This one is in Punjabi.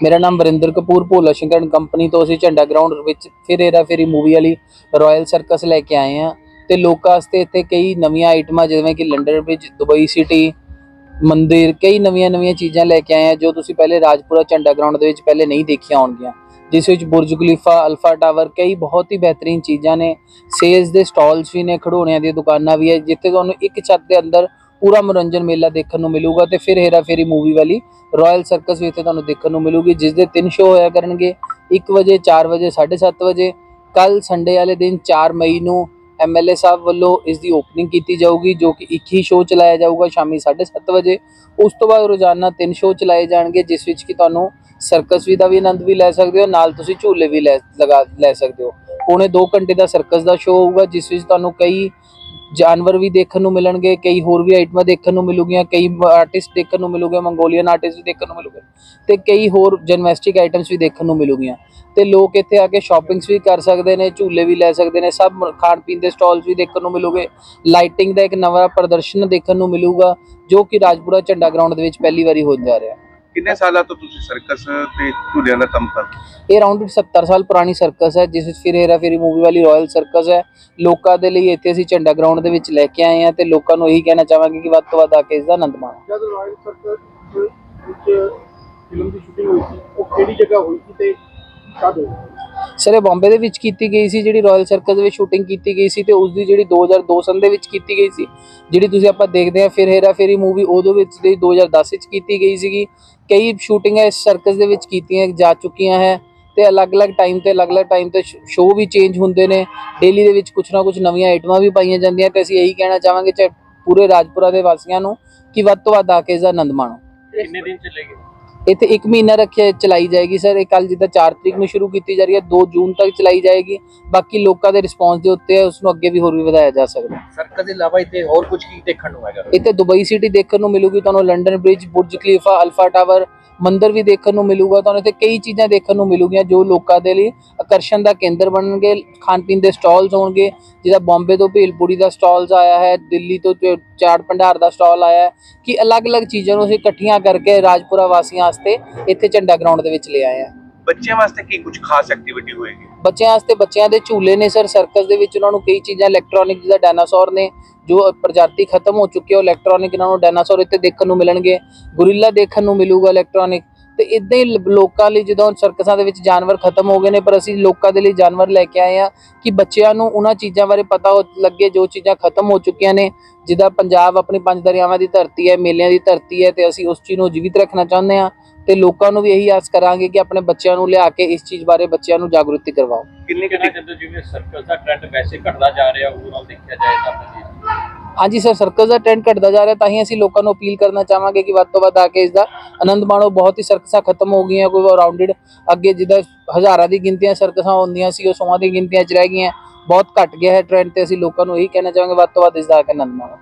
ਮੇਰਾ ਨਾਮ ਵਰਿੰਦਰ ਕਪੂਰ, ਭੋਲਾ ਸ਼ੰਕਰ ਕੰਪਨੀ ਤੋਂ ਅਸੀਂ ਝੰਡਾ ਗਰਾਊਂਡ ਵਿੱਚ ਫਿਰ ਏਰਾ ਫੇਰੀ ਮੂਵੀ ਵਾਲੀ ਰਾਇਲ ਸਰਕਸ ਲੈ ਕੇ ਆਏ ਹਾਂ ਤੇ ਲੋਕਾਂ ਵਾਸਤੇ ਇੱਥੇ ਕਈ ਨਵੀਆਂ ਆਈਟਮਾਂ ਜਿਵੇਂ ਕਿ ਲੰਡਨ ਵਿੱਚ ਦੁਬਈ ਸਿਟੀ ਮੰਦਿਰ, ਕਈ ਨਵੀਆਂ ਨਵੀਆਂ ਚੀਜ਼ਾਂ ਲੈ ਕੇ ਆਏ ਆ ਜੋ ਤੁਸੀਂ ਪਹਿਲੇ ਰਾਜਪੁਰਾ ਝੰਡਾ ਗਰਾਊਂਡ ਦੇ ਵਿੱਚ ਪਹਿਲੇ ਨਹੀਂ ਦੇਖੀਆਂ ਹੋਣਗੀਆਂ। ਜਿਸ ਵਿੱਚ ਬੁਰਜ ਖਲੀਫਾ, ਅਲਫਾ ਟਾਵਰ, ਕਈ ਬਹੁਤ ਹੀ ਬਿਹਤਰੀਨ ਚੀਜ਼ਾਂ ਨੇ। ਸੇਲਸ ਦੇ ਸਟਾਲਸ ਵੀ ਨੇ, ਖਡੋਣਿਆਂ ਦੀਆਂ ਦੁਕਾਨਾਂ ਵੀ ਹੈ, ਜਿੱਥੇ ਤੁਹਾਨੂੰ ਇੱਕ ਛੱਤ ਦੇ ਅੰਦਰ ਪੂਰਾ ਮਨੋਰੰਜਨ ਮੇਲਾ ਦੇਖਣ ਨੂੰ ਮਿਲੂਗਾ ਤੇ ਫਿਰ ਹੇਰਾ ਫੇਰੀ ਮੂਵੀ ਵਾਲੀ ਰਾਇਲ ਸਰਕਸ ਵੀ ਇੱਥੇ ਤੁਹਾਨੂੰ ਦੇਖਣ ਨੂੰ ਮਿਲੂਗੀ ਜਿਸ ਦੇ ਤਿੰਨ ਸ਼ੋਅ ਹੋਇਆ ਕਰਨਗੇ। 1 ਵਜੇ 4 ਵਜੇ 7:30 ਵਜੇ। ਕੱਲ ਸੰਡੇ ਵਾਲੇ ਦਿਨ 4 ਮਈ ਨੂੰ ਐਮਐਲਏ ਸਾਹਿਬ ਵੱਲੋਂ ਇਸ ਦੀ ਓਪਨਿੰਗ ਕੀਤੀ ਜਾਊਗੀ, ਜੋ ਕਿ ਇੱਕ ਹੀ ਸ਼ੋਅ ਚਲਾਇਆ ਜਾਊਗਾ ਸ਼ਾਮੀ 7:30 ਵਜੇ। ਉਸ ਤੋਂ ਬਾਅਦ ਰੋਜ਼ਾਨਾ ਤਿੰਨ ਸ਼ੋਅ ਚਲਾਏ ਜਾਣਗੇ, ਜਿਸ ਵਿੱਚ ਕਿ ਤੁਹਾਨੂੰ ਸਰਕਸ ਵੀ ਦਾ ਵੀ ਆਨੰਦ ਵੀ ਲੈ ਸਕਦੇ ਹੋ, ਨਾਲ ਤੁਸੀਂ ਝੂਲੇ ਵੀ ਲੈ, ਲਗਾ, ਲੈ ਸਕਦੇ ਹੋ। ਪੌਣੇ 2 ਘੰਟੇ ਦਾ ਸਰਕਸ ਦਾ ਸ਼ੋਅ ਹੋਊਗਾ, ਜਿਸ ਵਿੱਚ ਤੁਹਾਨੂੰ ਕਈ ਜਾਨਵਰ ਵੀ ਦੇਖਣ ਨੂੰ ਮਿਲਣਗੇ, ਕਈ ਹੋਰ ਵੀ ਆਈਟਮਾਂ ਦੇਖਣ ਨੂੰ ਮਿਲੂਗੀਆਂ, ਕਈ ਆਰਟਿਸਟ ਦੇਖਣ ਨੂੰ ਮਿਲੂਗੇ, ਮੰਗੋਲੀਅਨ ਆਰਟਿਸਟ ਵੀ ਦੇਖਣ ਨੂੰ ਮਿਲੂਗੇ, ਤੇ ਕਈ ਹੋਰ ਜਨਮੈਸਟਿਕ ਆਈਟਮਸ ਵੀ ਦੇਖਣ ਨੂੰ ਮਿਲੂਗੀਆਂ, ਤੇ ਲੋਕ ਇੱਥੇ ਆ ਕੇ ਸ਼ਾਪਿੰਗਸ ਵੀ ਕਰ ਸਕਦੇ ਨੇ, ਝੂਲੇ ਵੀ ਲੈ ਸਕਦੇ ਨੇ, ਸਭ ਖਾਣ ਪੀਣ ਦੇ ਸਟਾਲਸ ਵੀ ਦੇਖਣ ਨੂੰ ਮਿਲੂਗੇ ਲਾਈਟਿੰਗ ਦਾ ਇੱਕ ਨਵਾਂ ਪ੍ਰਦਰਸ਼ਨ ਦੇਖਣ ਨੂੰ ਮਿਲੂਗਾ, ਜੋ ਕਿ ਰਾਜਪੁਰਾ ਝੰਡਾ ਗਰਾਊਂਡ ਦੇ ਵਿੱਚ ਪਹਿਲੀ ਵਾਰੀ ਹੋਣ ਜਾ ਰਿਹਾ। ਕਿੰਨੇ ਸਾਲਾਂ ਤੋਂ ਤੁਸੀਂ ਸਰਕਸ ਤੇ ਝੂਲਿਆਂ ਦਾ ਕੰਮ ਕਰਦੇ ਹੋ? ਇਹ ਅਰਾਊਂਡ 70 ਸਾਲ ਪੁਰਾਣੀ ਸਰਕਸ ਹੈ ਜਿਸ ਵਿੱਚ ਫਿਰ ਹੇਰਾ ਫੇਰੀ ਮੂਵੀ ਵਾਲੀ ਰਾਇਲ ਸਰਕਸ ਹੈ। ਲੋਕਾਂ ਦੇ ਲਈ ਇੱਥੇ ਅਸੀਂ ਝੰਡਾ ਗਰਾਊਂਡ ਦੇ ਵਿੱਚ ਲੈ ਕੇ ਆਏ ਹਾਂ ਤੇ ਲੋਕਾਂ ਨੂੰ ਇਹੀ ਕਹਿਣਾ ਚਾਹਾਂਗੇ ਕਿ ਵੱਧ ਤੋਂ ਵੱਧ ਆ ਕੇ ਇਸ ਦਾ ਆਨੰਦ ਮਾਣੋ। ਜਦ ਰਾਇਲ ਸਰਕਸ ਵਿੱਚ ਫਿਲਮ ਦੀ ਸ਼ੂਟਿੰਗ ਹੋਈ ਸੀ ਉਹ ਕਿਹੜੀ ਜਗ੍ਹਾ ਹੋਈ ਸੀ ਤੇ ਕਦ ਹੋਈ ਸਰ, ਇਹ ਬੰਬੇ ਦੇ ਵਿੱਚ ਕੀਤੀ ਗਈ ਸੀ, ਜਿਹੜੀ ਰਾਇਲ ਸਰਕਸ ਦੇ ਵਿੱਚ ਸ਼ੂਟਿੰਗ ਕੀਤੀ ਗਈ ਸੀ ਤੇ ਉਸ ਦੀ ਜਿਹੜੀ 2002 ਸਨ ਦੇ ਵਿੱਚ ਕੀਤੀ ਗਈ ਸੀ, ਜਿਹੜੀ ਤੁਸੀਂ ਆਪਾਂ ਦੇਖਦੇ ਹਾਂ ਫਿਰ ਹੇਰਾ ਫੇਰੀ ਮੂਵੀ ਉਹਦੇ ਵਿੱਚ ਦੀ 2010 ਵਿੱਚ ਕੀਤੀ ਗਈ ਸੀਗੀ। ਕਈ ਸ਼ੂਟਿੰਗਾਂ ਇਸ ਸਰਕਸ ਦੇ ਵਿੱਚ ਕੀਤੀਆਂ ਜਾ ਚੁੱਕੀਆਂ ਹੈ ਤੇ ਅਲੱਗ-ਅਲੱਗ ਟਾਈਮ ਤੇ, ਅਲੱਗ-ਅਲੱਗ ਟਾਈਮ ਤੇ ਸ਼ੋਅ ਵੀ ਚੇਂਜ ਹੁੰਦੇ ਨੇ। ਡੇਲੀ ਦੇ ਵਿੱਚ ਕੁਛ ਨਾ ਕੁਛ ਨਵੀਆਂ ਆਈਟਮਾਂ ਵੀ ਪਾਈਆਂ ਜਾਂਦੀਆਂ ਤੇ ਅਸੀਂ ਇਹੀ ਕਹਿਣਾ ਚਾਹਾਂਗੇ ਚਾਹੇ ਪੂਰੇ ਰਾਜਪੁਰਾ ਦੇ ਵਾਸੀਆਂ ਨੂੰ ਕਿ ਵੱਧ ਤੋਂ ਵੱਧ ਆ ਕੇ ਇਸ ਦਾ ਆਨੰਦ ਮਾਣੋ। ਕਿੰਨੇ ਦਿਨ ਚੱਲੇਗੀ? ਇੱਥੇ 1 ਮਹੀਨਾ ਰੱਖਿਆ ਚਲਾਈ ਜਾਏਗੀ ਸਰ। ਇਹ ਕੱਲ ਜਿੱਦਾਂ 4 ਤਰੀਕ ਨੂੰ ਸ਼ੁਰੂ ਕੀਤੀ ਜਾ ਰਹੀ ਹੈ 2 ਜੂਨ ਤੱਕ ਚਲਾਈ ਜਾਏਗੀ। ਬਾਕੀ ਲੋਕਾਂ ਦੇ ਰਿਸਪੌਂਸ ਦੇ ਉੱਤੇ ਉਸ ਨੂੰ ਅੱਗੇ ਵੀ ਹੋਰ ਵੀ ਵਧਾਇਆ ਜਾ ਸਕਦਾ। ਸਰਕਸ ਦੇ ਇਲਾਵਾ ਇੱਥੇ ਹੋਰ ਕੁਝ ਕੀ ਦੇਖਣ ਨੂੰ ਹੈਗਾ? ਇੱਥੇ ਦੁਬਈ ਸਿਟੀ ਦੇਖਣ ਨੂੰ ਮਿਲੂਗੀ ਤੁਹਾਨੂੰ London bridge Burj Khalifa alpha tower ਮੰਦਿਰ ਵੀ ਦੇਖਣ ਨੂੰ ਮਿਲੂਗਾ ਤੁਹਾਨੂੰ ਇੱਥੇ ਕਈ ਚੀਜ਼ਾਂ ਦੇਖਣ ਨੂੰ ਮਿਲੂਗੀਆਂ ਜੋ ਲੋਕਾਂ ਦੇ ਲਈ ਆਕਰਸ਼ਣ ਦਾ ਕੇਂਦਰ ਬਣਨਗੇ ਖਾਣ ਪੀਣ ਦੇ ਸਟਾਲਸ ਹੋਣਗੇ ਜਿਹਦਾ ਬੰਬੇ ਤੋਂ ਭੇਲਪੂਰੀ ਦਾ ਸਟਾਲਸ ਆਇਆ ਹੈ ਦਿੱਲੀ ਤੋਂ ਚਾਟ ਭੰਡਾਰ ਦਾ ਸਟਾਲ ਆਇਆ ਹੈ ਕਿ ਅਲੱਗ-ਅਲੱਗ ਚੀਜ਼ਾਂ ਨੂੰ ਅਸੀਂ ਇਕੱਠੀਆਂ ਕਰਕੇ ਰਾਜਪੁਰਾ ਵਾਸੀਆਂ ਵਾਸਤੇ ਇੱਥੇ ਝੰਡਾ ਗਰਾਊਂਡ ਦੇ ਵਿੱਚ ਲੈ ਆਏ ਹਾਂ ਬੱਚਿਆਂ ਵਾਸਤੇ ਕੀ ਕੁਝ ਖਾਸ ਐਕਟੀਵਿਟੀ ਹੋਏਗੀ? ਬੱਚਿਆਂ ਵਾਸਤੇ ਬੱਚਿਆਂ ਦੇ ਝੂਲੇ ਨੇ ਸਰ ਸਰਕਸ ਦੇ ਵਿੱਚ ਉਹਨਾਂ ਨੂੰ ਕਈ ਚੀਜ਼ਾਂ ਇਲੈਕਟ੍ਰੋਨਿਕ ਜਿਹਦਾ ਡਾਇਨਾਸੌਰ ਨੇ ਜੋ ਪ੍ਰਜਾਤੀ ਖਤਮ ਹੋ ਚੁੱਕੀ ਹੈ ਉਹ ਇਲੈਕਟ੍ਰੋਨਿਕ ਇਹਨਾਂ ਨੂੰ ਡਾਇਨਾਸੌਰ ਇੱਥੇ ਦੇਖਣ ਨੂੰ ਮਿਲਣਗੇ। ਗੁਰਿੱਲਾ ਦੇਖਣ ਨੂੰ ਮਿਲੂਗਾ ਇਲੈਕਟ੍ਰੋਨਿਕ ਤੇ ਇਦਾਂ ਹੀ ਲੋਕਾਂ ਲਈ ਜਦੋਂ ਸਰਕਸਾਂ ਦੇ ਵਿੱਚ ਜਾਨਵਰ ਖਤਮ ਹੋ ਗਏ ਨੇ ਪਰ ਅਸੀਂ ਲੋਕਾਂ ਦੇ ਲਈ ਜਾਨਵਰ ਲੈ ਕੇ ਆਏ ਆ ਕਿ ਬੱਚਿਆਂ ਨੂੰ ਉਹਨਾਂ ਚੀਜ਼ਾਂ ਬਾਰੇ ਪਤਾ ਲੱਗੇ ਜੋ ਚੀਜ਼ਾਂ ਖਤਮ ਹੋ ਚੁੱਕੀਆਂ ਨੇ ਜਿਹਦਾ ਪੰਜਾਬ ਆਪਣੀ ਪੰਜ ਦਰਿਆਵਾਂ ਦੀ ਧਰਤੀ ਹੈ ਮੇਲਿਆਂ ਦੀ ਧਰਤੀ ਹੈ ਤੇ ਅਸੀਂ ਉਸ ਚੀਜ਼ ਨੂੰ ਜੀਵਿਤ ਰੱਖਣਾ ਚਾਹੁੰਦੇ ਆ ਤੇ ਲੋਕਾਂ ਨੂੰ ਵੀ ਇਹੀ ਆਸ ਕਰਾਂਗੇ ਕਿ ਆਪਣੇ ਬੱਚਿਆਂ ਨੂੰ ਲਿਆ ਕੇ ਇਸ ਚੀਜ਼ ਬਾਰੇ ਬੱਚਿਆਂ ਨੂੰ ਜਾਗਰੂਕਤੀ ਕਰਵਾਓ। ਕਿੰਨੀ ਕੁ ਕਹਿਣਾ ਚਾਹੁੰਦੇ ਹੋ ਜਿਵੇਂ ਸਰਕਸ ਦਾ ਟ੍ਰੈਂਡ ਵੈਸੇ ਘਟਦਾ ਜਾ ਰਿਹਾ ਓਵਰਆਲ ਦੇਖਿਆ ਜਾਏ ਤਾਂ ਹਾਂਜੀ ਸਰ ਸਰਕਸ ਦਾ ਟ੍ਰੈਂਡ ਘਟਦਾ ਜਾ ਰਿਹਾ, ਤਾਂ ਹੀ ਅਸੀਂ ਲੋਕਾਂ ਨੂੰ ਅਪੀਲ ਕਰਨਾ ਚਾਹਾਂਗੇ ਕਿ ਵੱਧ ਤੋਂ ਵੱਧ ਆ ਕੇ ਇਸ ਦਾ ਆਨੰਦ ਮਾਣੋ। ਬਹੁਤ ਹੀ ਸਰਕਸਾਂ ਖਤਮ ਹੋ ਗਈਆਂ, ਕੋਈ ਰਾਉਂਡਡ ਅੱਗੇ ਜਿੱਦਾਂ ਹਜ਼ਾਰਾਂ ਦੀ ਗਿਣਤੀਆਂ ਸਰਕਸਾਂ ਹੁੰਦੀਆਂ ਸੀ, ਉਹ ਸੌਆਂ ਦੀ ਗਿਣਤੀਆਂ 'ਚ ਰਹਿ ਗਈਆਂ। ਬਹੁਤ ਘਟ ਗਿਆ ਹੈ ਟ੍ਰੈਂਡ ਤੇ ਅਸੀਂ ਲੋਕਾਂ ਨੂੰ ਇਹੀ ਕਹਿਣਾ ਚਾਹਾਂਗੇ, ਵੱਧ ਤੋਂ ਵੱਧ ਇਸ ਦਾ ਆ ਕੇ ਆਨੰਦ ਮਾਣੋ।